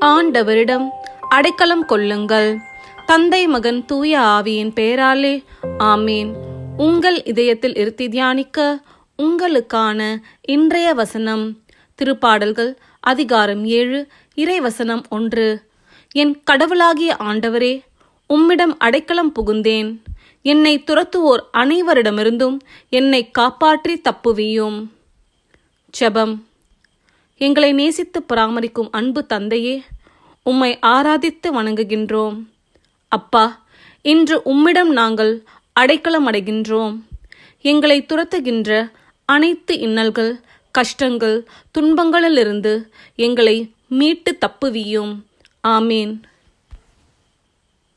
ஆண்டவரிடம் அடைக்கலம் கொள்ளுங்கள். தந்தை மகன் தூய ஆவியின் பெயராலே ஆமீன். உங்கள் இதயத்தில் இருத்தி தியானிக்க உங்களுக்கான இன்றைய வசனம். திருப்பாடல்கள் அதிகாரம் ஏழு இறைவசனம் ஒன்று. என் கடவுளாகிய ஆண்டவரே உம்மிடம் அடைக்கலம் புகுந்தேன். என்னை துரத்துவோர் அனைவரிடமிருந்தும் என்னை காப்பாற்றி தப்புவியும். ஜெபம். எங்களை நேசித்து பராமரிக்கும் அன்பு தந்தையே உம்மை ஆராதித்து வணங்குகின்றோம். அப்பா இன்று உம்மிடம் நாங்கள் அடைக்கலம் அடைகின்றோம். எங்களை துரத்துகின்ற அனைத்து இன்னல்கள் கஷ்டங்கள் துன்பங்களிலிருந்து எங்களை மீட்டு தப்புவியும். ஆமீன்.